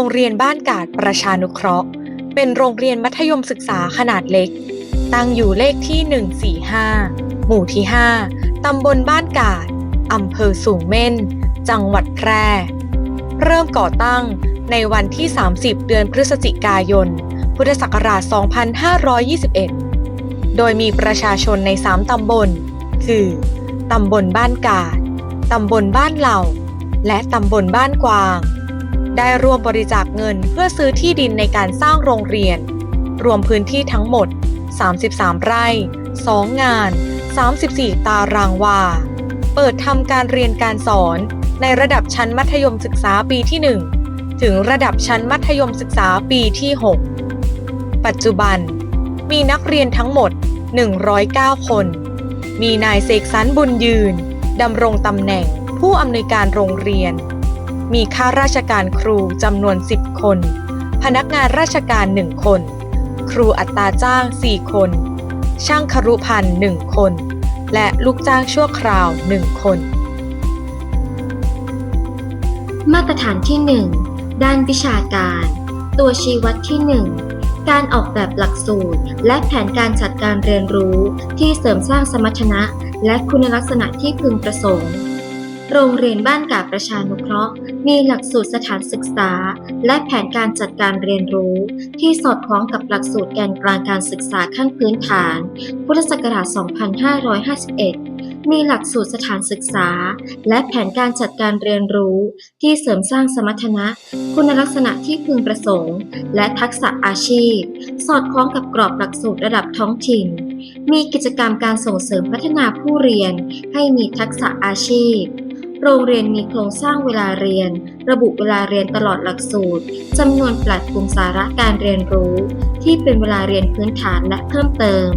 รงเรียนบ้านกาดประชานุเคราะห์ เป็นโรงเรียนมัธยมศึกษาขนาดเล็ก ตั้งอยู่เลขที่ 145 หมู่ที่ 5 ตำบลบ้านกาดอำเภอสูงเม่น จังหวัดแพร่ เริ่มก่อตั้งในวันที่ 30 เดือนพฤศจิกายน พุทธศักราช 2521 โดยมีประชาชนใน 3 ตำบล คือ ตำบลบ้านกาด ตำบลบ้านเหล่า และตำบลบ้านกวาง ได้ร่วมบริจาคเงินเพื่อซื้อที่ดินในการสร้างโรงเรียน รวมพื้นที่ทั้งหมด 33 ไร่ 2 งาน 34 ตารางวา เปิดทำการเรียนการสอนในระดับชั้นมัธยมศึกษาปีที่ 1 ถึงระดับชั้นมัธยมศึกษาปีที่ 6 ปัจจุบัน มีนักเรียนทั้งหมด 109 คน มีนายเสกสรรบุญยืนดำรงตำแหน่งผู้อำนวยการโรงเรียน มีข้าราชการครูจำนวน 10 คน พนักงานราชการ 1 คน ครูอัตราจ้าง 4 คน ช่างครุพันธ์1คน และลูกจ้างชั่วคราว 1 คน มาตรฐานที่ 1 ด้านวิชาการ ตัวชี้วัดที่ 1การออกแบบหลักสูตร และแผนการจัดการเรียนรู้ที่เสริมสร้างสมรรถนะ และคุณลักษณะที่พึงประสงค์ โรงเรียนบ้านกาบประชานุเคราะห์ มีหลักสูตรสถานศึกษา และแผนการจัดการเรียนรู้ ที่สอดคล้องกับหลักสูตรแกนกลางการศึกษาขั้นพื้นฐาน พุทธศักราช 2551 มีหลักสูตรสถานศึกษา และแผนการจัดการเรียนรู้ ที่เสริมสร้างสมรรถนะ คุณลักษณะที่พึงประสงค์ และทักษะอาชีพ สอดคล้องกับกรอบหลักสูตรระดับท้องถิ่นมีกิจกรรมการส่งเสริมพัฒนาผู้เรียนให้มีทักษะอาชีพ โรงเรียนมีโครงสร้างเวลาเรียน ระบุเวลาเรียนตลอดหลักสูตรจำนวนแปดกลุ่มสาระการเรียนรู้ ที่เป็นเวลาเรียนพื้นฐานและเพิ่มเติม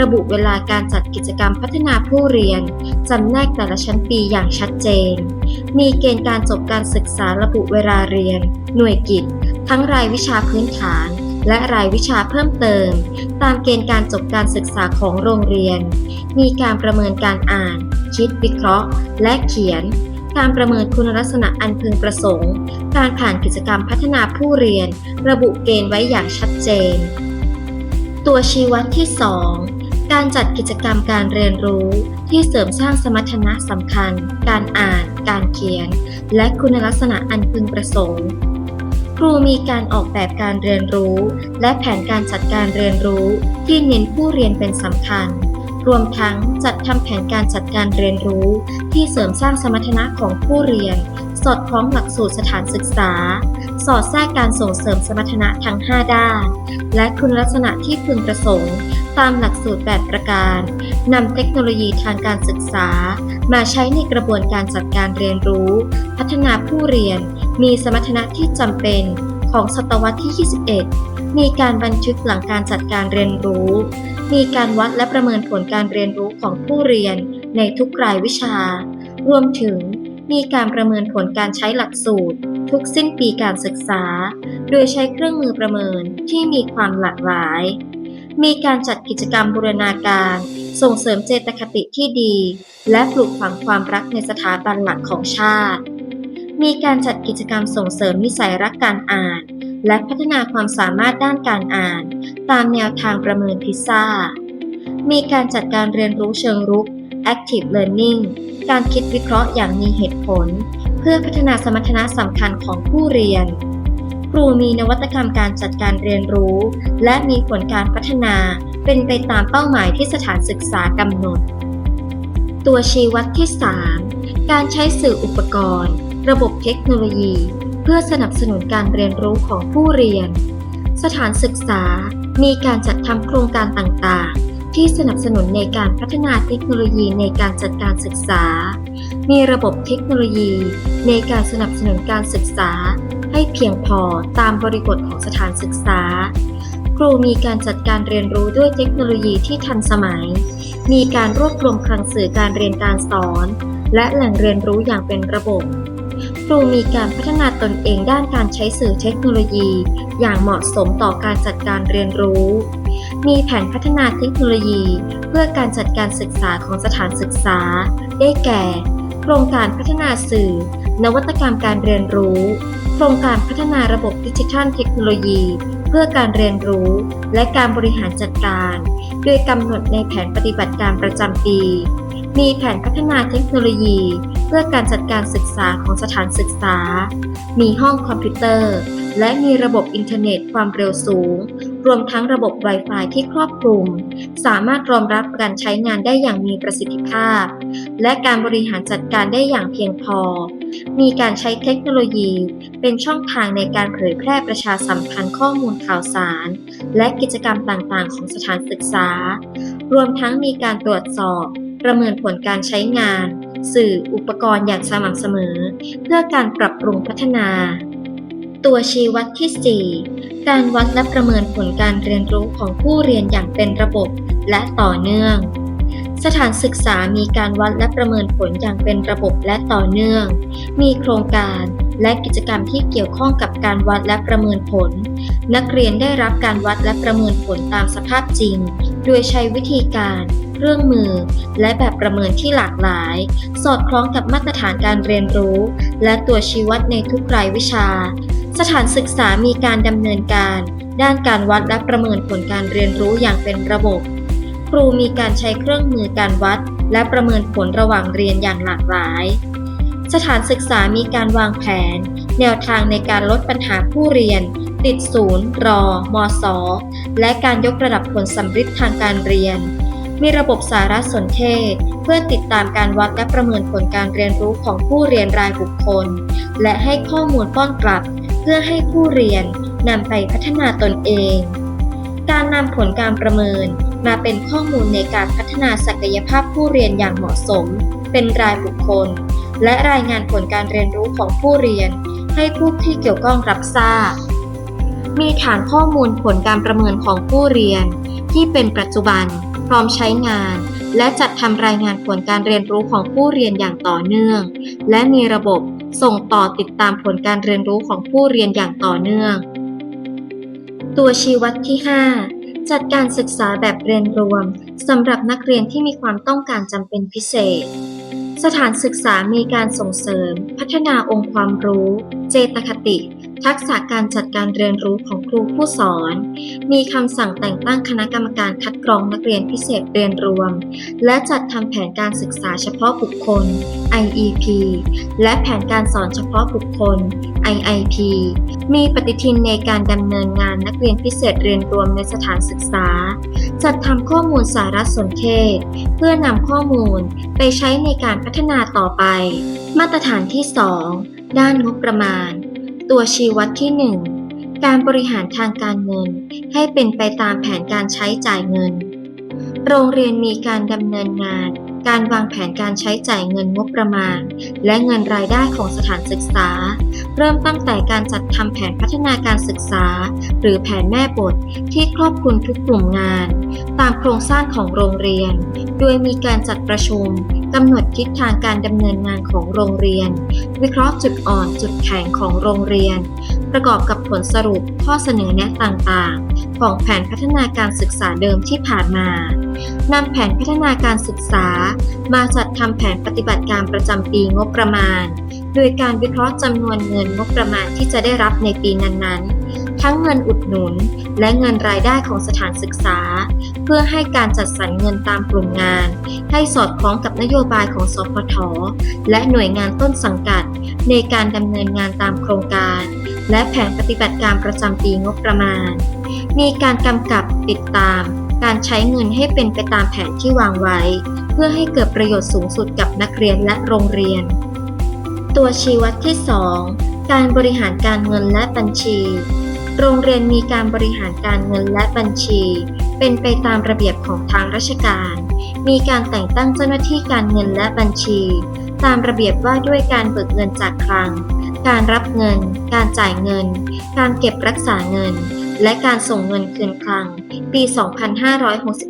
ระบุเวลาการจัดกิจกรรมพัฒนาผู้เรียนจำแนกแต่ละชั้นปีอย่างชัดเจน มีเกณฑ์การจบการศึกษาระบุเวลาเรียน หน่วยกิจ ทั้งรายวิชาพื้นฐาน และรายวิชาเพิ่มเติม ตามเกณฑ์การจบการศึกษาของโรงเรียน มีการประเมินการอ่าน คิดวิเคราะห์ และเขียน การประเมินคุณลักษณะอันพึงประสงค์ การผ่านกิจกรรมพัฒนาผู้เรียน ระบุเกณฑ์ไว้อย่างชัดเจน ตัวชี้วัดที่ 2การจัดกิจกรรมการเรียนรู้ที่เสริมสร้างสมรรถนะสำคัญ การอ่าน การเขียน และคุณลักษณะอันพึงประสงค์ ครูมีการออกแบบการเรียนรู้ และแผนการจัดการเรียนรู้ที่เน้นผู้เรียนเป็นสำคัญ รวมทั้งจัดทำแผนการจัดการเรียนรู้ ที่เสริมสร้างสมรรถนะของผู้เรียน สอดคล้องหลักสูตรสถานศึกษา สอดแทรกการส่งเสริมสมรรถนะทั้ง 5 ด้าน และคุณลักษณะที่พึงประสงค์ ตามหลักสูตร8ประการนำเทคโนโลยีทางการศึกษา มาใช้ในกระบวนการจัดการเรียนรู้ พัฒนาผู้เรียน มีสมรรถนะที่จำเป็นของศตวรรษที่ 21 มีการบันทึกหลังการจัดการเรียนรู้ มีการวัดและประเมินผลการเรียนรู้ของผู้เรียนในทุกรายวิชา รวมถึง มีการประเมินผลการใช้หลักสูตร ทุกสิ้นปีการศึกษา โดยใช้เครื่องมือประเมินที่มีความหลากหลาย มีการจัดกิจกรรมบูรณาการ ส่งเสริมเจตคติที่ดี และปลูกฝังความรักในสถาบันหลักของชาติ มีการจัดกิจกรรมส่งเสริมนิสัยรักการอ่าน และพัฒนาความสามารถด้านการอ่าน ตามแนวทางประเมินพิซซ่ามีการจัดการเรียนรู้เชิงรุก active learning การคิดวิเคราะห์อย่างมีเหตุผล เพื่อพัฒนาสมรรถนะสำคัญของผู้เรียน ครูมีนวัตกรรมการจัดการเรียนรู้ และมีผลการพัฒนาเป็นไปตามเป้าหมายที่สถานศึกษากำหนด ตัวชี้วัดที่ 3 การใช้สื่ออุปกรณ์ ระบบเทคโนโลยี เพื่อสนับสนุนการเรียนรู้ของผู้เรียน สถานศึกษามีการจัดทำโครงการต่างๆ ที่สนับสนุนในการพัฒนาเทคโนโลยีในการจัดการศึกษา มีระบบเทคโนโลยี ในการสนับสนุนการศึกษา ให้เพียงพอตามบริบทของสถานศึกษา ครูมีการจัดการเรียนรู้ด้วยเทคโนโลยีที่ทันสมัย มีการรวบรวมคลังสื่อการเรียนการสอน และแหล่งเรียนรู้อย่างเป็นระบบครูมีการพัฒนาตนเองด้านการใช้สื่อเทคโนโลยี อย่างเหมาะสมต่อการจัดการเรียนรู้ มีแผนพัฒนาเทคโนโลยี เพื่อการจัดการศึกษาของสถานศึกษา ได้แก่ โครงการพัฒนาสื่อ นวัตกรรมการเรียนรู้พรงการพัฒนาระบบดิจิทัลเทคโนโลยี เพื่อการเรียนรู้ และการบริหารจัดการ โดยกำหนดในแผนปฏิบัติการประจำปี มีแผนพัฒนาเทคโนโลยี เพื่อการจัดการศึกษาของสถานศึกษา มีห้องคอมพิวเตอร์ และมีระบบอินเทอร์เน็ตความเร็วสูง รวมทั้งระบบ Wi-Fi ที่ครอบคลุม สามารถรองรับการใช้งานได้อย่างมีประสิทธิภาพ และการบริหารจัดการได้อย่างเพียงพอ มีการใช้เทคโนโลยี เป็นช่องทางในการเผยแพร่ประชาสัมพันธ์ข้อมูลข่าวสาร และกิจกรรมต่างๆ ของสถานศึกษา รวมทั้งมีการตรวจสอบ ประเมินผลการใช้งาน สื่ออุปกรณ์อย่างสม่ำเสมอ เพื่อการปรับปรุงพัฒนาตัวชี้วัดที่4 การวัดและประเมินผลการเรียนรู้ของผู้เรียนอย่างเป็นระบบและต่อเนื่อง สถานศึกษามีการวัดและประเมินผลอย่างเป็นระบบและต่อเนื่อง มีโครงการและกิจกรรมที่เกี่ยวข้องกับการวัดและประเมินผล นักเรียนได้รับการวัดและประเมินผลตามสภาพจริง โดยใช้วิธีการ เครื่องมือ และแบบประเมินที่หลากหลาย สอดคล้องกับมาตรฐานการเรียนรู้ และตัวชี้วัดในทุกรายวิชา สถานศึกษามีการดำเนินการ ด้านการวัดและประเมินผลการเรียนรู้อย่างเป็นระบบ ครูมีการใช้เครื่องมือการวัด และประเมินผลระหว่างเรียนอย่างหลากหลาย สถานศึกษามีการวางแผน แนวทางในการลดปัญหาผู้เรียน ติดศูนย์ รอมสและการยกระดับผลสัมฤทธิ์ทางการเรียน มีระบบสารสนเทศเพื่อติดตามการวัดและประเมินผลการเรียนรู้ของผู้เรียนรายบุคคล และให้ข้อมูลป้อนกลับ เพื่อให้ผู้เรียนนำไปพัฒนาตนเอง การนำผลการประเมินมาเป็นข้อมูลในการพัฒนาศักยภาพผู้เรียนอย่างเหมาะสม เป็นรายบุคคล และรายงานผลการเรียนรู้ของผู้เรียน ให้ผู้ที่เกี่ยวข้องรับทราบ มีฐานข้อมูลผลการประเมินของผู้เรียน ที่เป็นปัจจุบัน พร้อมใช้งาน และจัดทำรายงานผลการเรียนรู้ของผู้เรียนอย่างต่อเนื่อง และมีระบบ ส่งต่อติดตามผลการเรียนรู้ของผู้เรียนอย่างต่อเนื่อง ตัวชี้วัดที่ 5 จัดการศึกษาแบบเรียนรวมสำหรับนักเรียนที่มีความต้องการจำเป็นพิเศษ สถานศึกษามีการส่งเสริม พัฒนาองค์ความรู้ เจตคติ ทักษะการจัดการเรียนรู้ของครูผู้สอน มีคำสั่งแต่งตั้งคณะกรรมการคัดกรองนักเรียนพิเศษเรียนรวม และจัดทำแผนการศึกษาเฉพาะบุคคล IEP และแผนการสอนเฉพาะบุคคล IIP มีปฏิทินในการดำเนินงานนักเรียนพิเศษเรียนรวมในสถานศึกษา จัดทำข้อมูลสารสนเทศ เพื่อนำข้อมูลไปใช้ในการพัฒนาต่อไป มาตรฐานที่ 2 ด้านงบประมาณ ตัวชี้วัดที่ 1 การบริหารทางการเงิน ให้เป็นไปตามแผนการใช้จ่ายเงิน โรงเรียนมีการดำเนินงาน การวางแผนการใช้จ่ายเงินงบประมาณ และเงินรายได้ของสถานศึกษา เริ่มตั้งแต่การจัดทำแผนพัฒนาการศึกษา หรือแผนแม่บทที่ครอบคลุมทุกกลุ่มงาน ตามโครงสร้างของโรงเรียน โดยมีการจัดประชุม กำหนดทิศทางการดำเนินงานของโรงเรียน วิเคราะห์จุดอ่อนจุดแข็งของโรงเรียน ประกอบกับผลสรุปข้อเสนอแนะต่างๆ ของแผนพัฒนาการศึกษาเดิมที่ผ่านมานำแผนพัฒนาการศึกษา มาจัดทำแผนปฏิบัติการประจำปีงบประมาณ โดยการวิเคราะห์จำนวนเงินงบประมาณที่จะได้รับในปีนั้นๆ ทั้งเงินอุดหนุน และเงินรายได้ของสถานศึกษา เพื่อให้การจัดสรรเงินตามกลุ่มงาน ให้สอดคล้องกับนโยบายของสพทและหน่วยงานต้นสังกัด ในการดำเนินงานตามโครงการ และแผนปฏิบัติการประจำปีงบประมาณ มีการกำกับติดตาม การใช้เงินให้เป็นไปตามแผนที่วางไว้ เพื่อให้เกิดประโยชน์สูงสุดกับนักเรียนและโรงเรียน ตัวชี้วัดที่ 2การบริหารการเงินและบัญชี โรงเรียนมีการบริหารการเงินและบัญชี เป็นไปตามระเบียบของทางราชการ มีการแต่งตั้งเจ้าหน้าที่การเงินและบัญชี ตามระเบียบว่าด้วยการเบิกเงินจากคลัง การรับเงิน การจ่ายเงิน การเก็บรักษาเงิน และการส่งเงินคืนคลัง ปี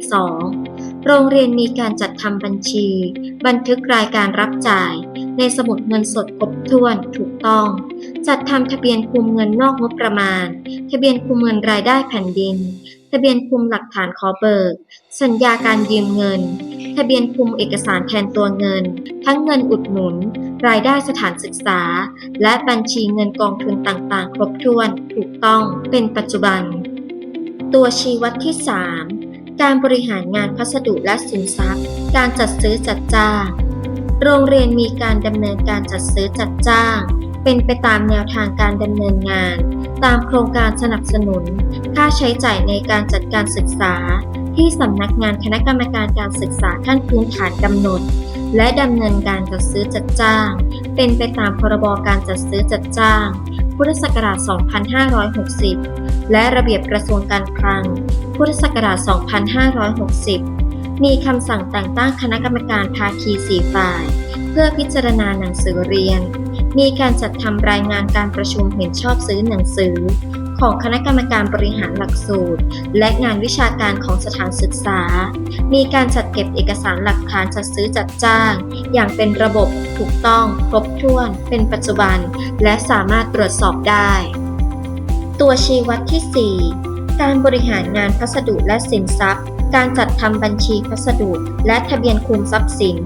2562 โรงเรียนมีการจัดทำบัญชี บันทึกรายการรับจ่าย ในสมุดเงินสดครบถ้วนถูก ต้อง จัดทำทะเบียนคุมเงินนอกงบประมาณ ทะเบียนคุมเงินรายได้แผ่นดิน ทะเบียนคุมหลักฐานขอเบิก สัญญาการยืมเงิน ทะเบียนคุมเอกสารแทนตัวเงิน ทั้งเงินอุดหนุน รายได้สถานศึกษา และบัญชีเงินกองทุนต่างๆ ครบถ้วน ถูกต้อง เป็นปัจจุบัน ตัวชี้วัดที่ 3 การบริหารงานพัสดุและสินทรัพย์ การจัดซื้อจัดจ้างโรงเรียนมีการดำเนินการจัดซื้อจัดจ้าง เป็นไปตามแนวทางการดำเนินงาน ตามโครงการสนับสนุน ค่าใช้จ่ายในการจัดการศึกษา ที่สำนักงานคณะกรรมการการศึกษาขั้นพื้นฐานกำหนด และดำเนินการจัดซื้อจัดจ้าง เป็นไปตามพรบการจัดซื้อจัดจ้าง พุทธศักราช 2560 และระเบียบกระทรวงการคลัง พุทธศักราช 2560 มีคำสั่งแต่งตั้งคณะกรรมการภาคีสี่ฝ่าย เพื่อพิจารณาหนังสือเรียน มีการจัดทำรายงานการประชุมเห็นชอบซื้อหนังสือ ของคณะกรรมการบริหารหลักสูตร และงานวิชาการของสถานศึกษา มีการจัดเก็บเอกสารหลักฐานจัดซื้อจัดจ้าง อย่างเป็นระบบถูกต้อง ครบถ้วน เป็นปัจจุบัน และสามารถตรวจสอบได้ ตัวชี้วัดที่ 4 การบริหารงานพัสดุและสินทรัพย์ การจัดทำบัญชีพัสดุ และทะเบียนคุมทรัพย์สิน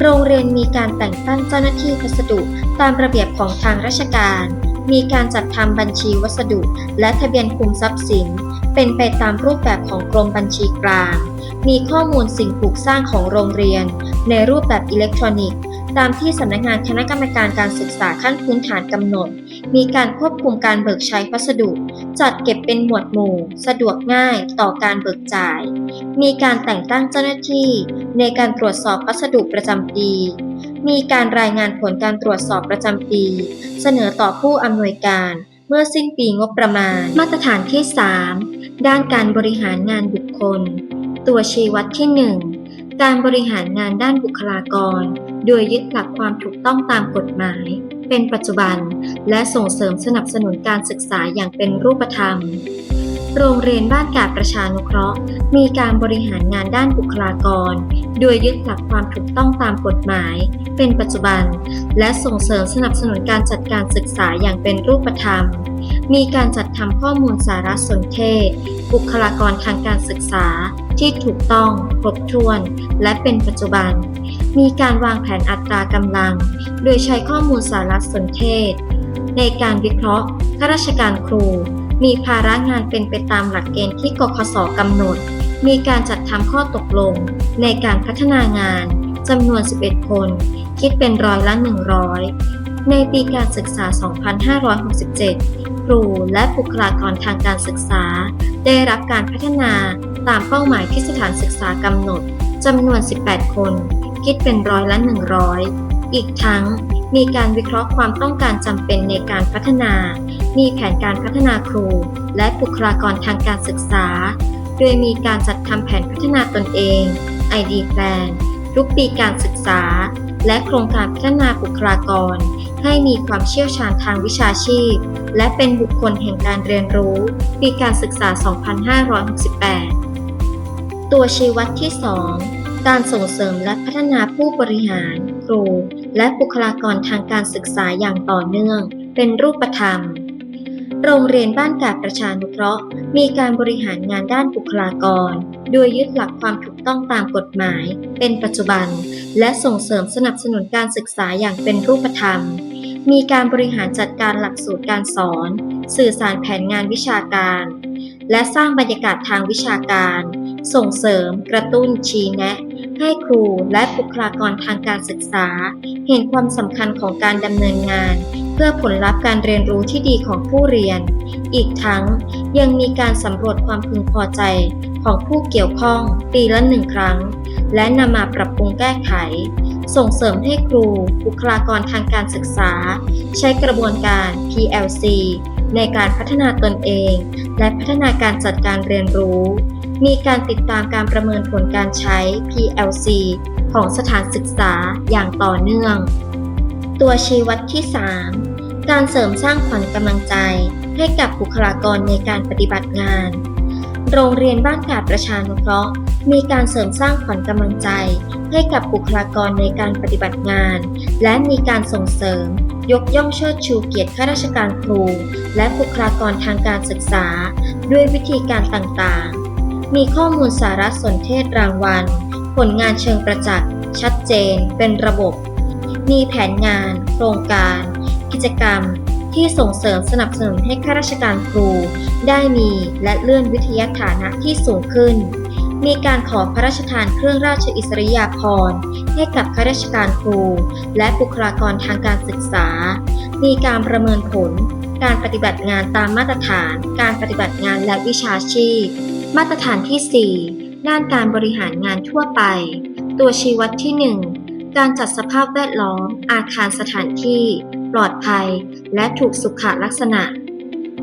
โรงเรียนมีการแต่งตั้งเจ้าหน้าที่พัสดุตามระเบียบของทางราชการ มีการจัดทำบัญชีวัสดุ และทะเบียนคุมทรัพย์สิน เป็นไปตามรูปแบบของกรมบัญชีกลาง มีข้อมูลสิ่งปลูกสร้างของโรงเรียน ในรูปแบบอิเล็กทรอนิกส์ ตามที่สำนักงานคณะกรรมการการศึกษาขั้นพื้นฐานกำหนด มีการควบคุมการเบิกใช้พัสดุ จัดเก็บเป็นหมวดหมู่ สะดวกง่ายต่อการเบิกจ่าย มีการแต่งตั้งเจ้าหน้าที่ ในการตรวจสอบพัสดุประจำปี มีการรายงานผลการตรวจสอบประจำปี เสนอต่อผู้อำนวยการเมื่อสิ้นปีงบประมาณ มาตรฐานที่ 3 ด้านการบริหารงานบุคคล ตัวชี้วัดที่ 1 การบริหารงานด้านบุคลากร โดยยึดหลักความถูกต้องตามกฎหมาย เป็นปัจจุบัน และส่งเสริมสนับสนุนการศึกษาอย่างเป็นรูปธรรม โรงเรียนบ้านกาดประชานุเคราะห์ มีการบริหารงานด้านบุคลากร โดยยึดหลักความถูกต้องตามกฎหมาย เป็นปัจจุบัน และส่งเสริมสนับสนุนการจัดการศึกษาอย่างเป็นรูปธรรม มีการจัดทำข้อมูลสารสนเทศ บุคลากรทางการศึกษา ที่ถูกต้อง ครบถ้วน และเป็นปัจจุบัน มีการวางแผนอัตรากำลัง โดยใช้ข้อมูลสารสนเทศ ในการวิเคราะห์ข้าราชการครู มีภาระงานเป็นไปตามหลักเกณฑ์ที่กคสกำหนด มีการจัดทำข้อตกลง ในการพัฒนางานจำนวน 11 คน คิดเป็นร้อยละ 100 ในปีการศึกษา 2567 ครูและบุคลากรทางการศึกษา ได้รับการพัฒนา ตามเป้าหมายที่สถานศึกษากำหนดจำนวน 18 คน คิดเป็นร้อยละ 100 อีกทั้งมีการวิเคราะห์ความต้องการจำเป็นในการพัฒนา มีแผนการพัฒนาครู และบุคลากรทางการศึกษา โดยมีการจัดทำแผนพัฒนาตนเอง ID Plan ทุกปีการศึกษา และโครงการพัฒนาบุคลากร ให้มีความเชี่ยวชาญทางวิชาชีพ และเป็นบุคคลแห่งการเรียนรู้ ปีการศึกษา 2568 ตัวชี้วัดที่ 2 การส่งเสริมและพัฒนาผู้บริหาร ครู และบุคลากรทางการศึกษาอย่างต่อเนื่อง เป็นรูปธรรม โรงเรียนบ้านกาดประชานุเคราะห์ มีการบริหารงานด้านบุคลากร โดยยึดหลักความถูกต้องตามกฎหมาย เป็นปัจจุบัน และส่งเสริมสนับสนุนการศึกษาอย่างเป็นรูปธรรม มีการบริหารจัดการหลักสูตรการสอน สื่อสารแผนงานวิชาการ และสร้างบรรยากาศทางวิชาการ ส่งเสริม กระตุ้น ชี้แนะ ให้ครูและบุคลากรทางการศึกษา เห็นความสำคัญของการดำเนินงาน เพื่อผลลัพธ์การเรียนรู้ที่ดีของผู้เรียน อีกทั้งยังมีการสำรวจความพึงพอใจของผู้เกี่ยวข้องปีละหนึ่งครั้ง และนำมาปรับปรุงแก้ไข ส่งเสริมให้ครู บุคลากรทางการศึกษา ใช้กระบวนการ PLC ในการพัฒนาตนเอง และพัฒนาการจัดการเรียนรู้ มีการติดตามการประเมินผลการใช้ PLC ของสถานศึกษาอย่างต่อเนื่อง ตัวชี้วัดที่ 3 การเสริมสร้างขวัญกำลังใจให้กับบุคลากรในการปฏิบัติงาน โรงเรียนบ้านกาดประชานุเคราะห์ มีการเสริมสร้างขวัญกำลังใจ ให้กับบุคลากรในการปฏิบัติงาน และมีการส่งเสริม ยกย่องเชิดชูเกียรติข้าราชการครู และบุคลากรทางการศึกษา ด้วยวิธีการต่างๆ มีข้อมูลสารสนเทศรางวัล ผลงานเชิงประจักษ์ ชัดเจน เป็นระบบ มีแผนงาน โครงการ กิจกรรม ที่ส่งเสริมสนับสนุนให้ข้าราชการครู ได้มีและเลื่อนวิทยาฐานะที่สูงขึ้น มีการขอพระราชทานเครื่องราชอิสริยาภรณ์ให้กับข้าราชการครู และบุคลากรทางการศึกษา มีการประเมินผล การปฏิบัติงานตามมาตรฐาน การปฏิบัติงานและวิชาชีพ มาตรฐานที่ 4 ด้านการบริหารงานทั่วไป ตัวชี้วัดที่ 1 การจัดสภาพแวดล้อม อาคารสถานที่ ปลอดภัย และถูกสุขลักษณะ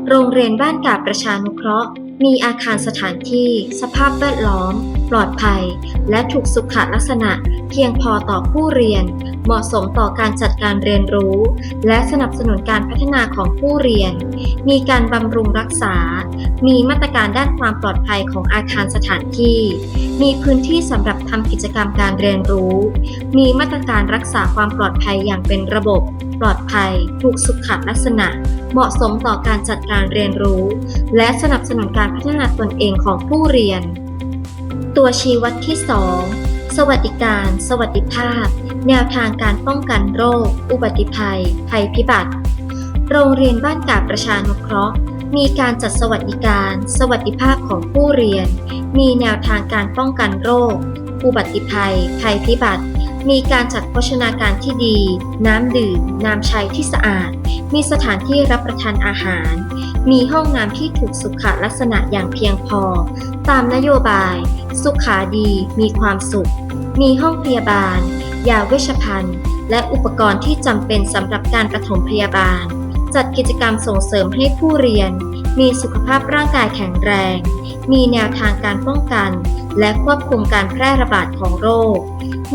โรงเรียนบ้านกาบประชานุเคราะห์ มีอาคารสถานที่ สภาพแวดล้อม ปลอดภัย และถูกสุขลักษณะ เพียงพอต่อผู้เรียน เหมาะสมต่อการจัดการเรียนรู้ และสนับสนุนการพัฒนาของผู้เรียน มีการบำรุงรักษา มีมาตรการด้านความปลอดภัยของอาคารสถานที่ มีพื้นที่สำหรับทำกิจกรรมการเรียนรู้ มีมาตรการรักษาความปลอดภัยอย่างเป็นระบบ ปลอดภัย ถูกสุขลักษณะ เหมาะสมต่อการจัดการเรียนรู้ และสนับสนุนการพัฒนาตนเองของผู้เรียน ตัวชี้วัดที่ 2 สวัสดิการ สวัสดิภาพ แนวทางการป้องกันโรค อุบัติภัย ภัยพิบัติ โรงเรียนบ้านกาบประชานุเคราะห์ มีการจัดสวัสดิการ สวัสดิภาพของผู้เรียน มีแนวทางการป้องกันโรค อุบัติภัย ภัยพิบัติ มีการจัดโภชนาการที่ดี น้ำดื่ม น้ำใช้ที่สะอาด มีสถานที่รับประทานอาหาร มีห้องน้ำที่ถูกสุขลักษณะอย่างเพียงพอ ตามนโยบาย สุขาดี มีความสุข มีห้องพยาบาล ยาเวชภัณฑ์ และอุปกรณ์ที่จำเป็นสำหรับการปฐมพยาบาล จัดกิจกรรมส่งเสริมให้ผู้เรียน มีสุขภาพร่างกายแข็งแรง มีแนวทางการป้องกัน และควบคุมการแพร่ระบาดของโรค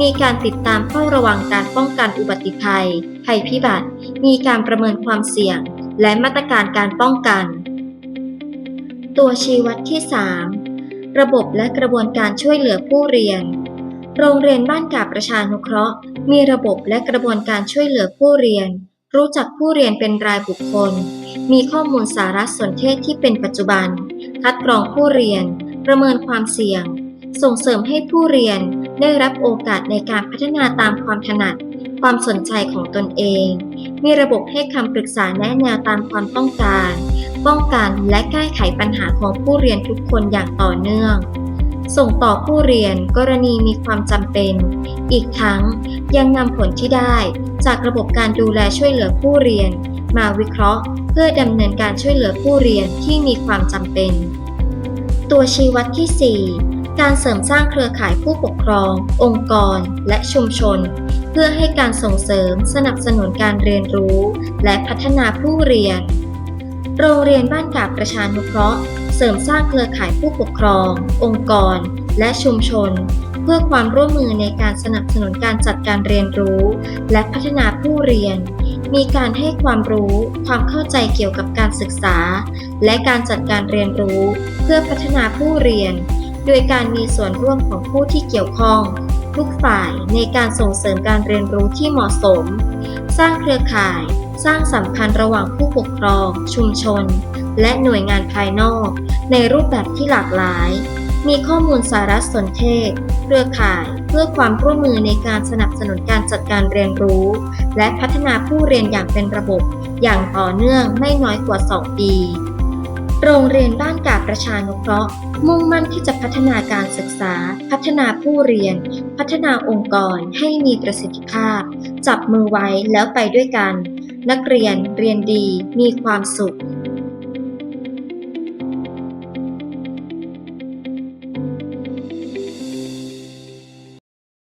มีการติดตามเฝ้าระวังการป้องกันอุบัติภัย ภัยพิบัติ มีการประเมินความเสี่ยง และมาตรการการป้องกัน ตัวชี้วัดที่ 3 ระบบและกระบวนการช่วยเหลือผู้เรียน โรงเรียนบ้านกาบประชานุเคราะห์ มีระบบและกระบวนการช่วยเหลือผู้เรียน รู้จักผู้เรียนเป็นรายบุคคล มีข้อมูลสารสนเทศที่เป็นปัจจุบัน คัดกรองผู้เรียน ประเมินความเสี่ยง ส่งเสริมให้ผู้เรียน ได้รับโอกาสในการพัฒนาตามความถนัด ความสนใจของตนเอง มีระบบให้คำปรึกษาแนะแนวตามความต้องการ ป้องกันและแก้ไขปัญหาของผู้เรียนทุกคนอย่างต่อเนื่อง ส่งต่อผู้เรียนกรณีมีความจำเป็น อีกทั้งยังนำผลที่ได้จากระบบการดูแลช่วยเหลือผู้เรียน มาวิเคราะห์ เพื่อดำเนินการช่วยเหลือผู้เรียนที่มีความจำเป็น ตัวชี้วัดที่ 4 การเสริมสร้างเครือข่ายผู้ปกครอง องค์กร และชุมชน เพื่อให้การส่งเสริมสนับสนุนการเรียนรู้ และพัฒนาผู้เรียน โรงเรียนบ้านกาบประชานุเคราะห์ เสริมสร้างเครือข่ายผู้ปกครอง องค์กร และชุมชน เพื่อความร่วมมือในการสนับสนุนการจัดการเรียนรู้ และพัฒนาผู้เรียน มีการให้ความรู้ ความเข้าใจเกี่ยวกับการศึกษา และการจัดการเรียนรู้ เพื่อพัฒนาผู้เรียน โดยการมีส่วนร่วมของผู้ที่เกี่ยวข้องทุกฝ่ายในการส่งเสริมการเรียนรู้ที่เหมาะสม สร้างเครือข่าย สร้างสัมพันธ์ระหว่างผู้ปกครอง ชุมชน และหน่วยงานภายนอก ในรูปแบบที่หลากหลาย มีข้อมูลสารสนเทศ เครือข่ายเพื่อความร่วมมือในการสนับสนุนการจัดการเรียนรู้ และพัฒนาผู้เรียนอย่างเป็นระบบ อย่างต่อเนื่องไม่น้อยกว่า 2 ปี โรงเรียนบ้านกาบประชานุเคราะห์ มุ่งมั่นที่จะพัฒนาการศึกษา พัฒนาผู้เรียน พัฒนาองค์กรให้มีประสิทธิภาพ จับมือไว้แล้วไปด้วยกัน นักเรียนเรียนดี มีความสุข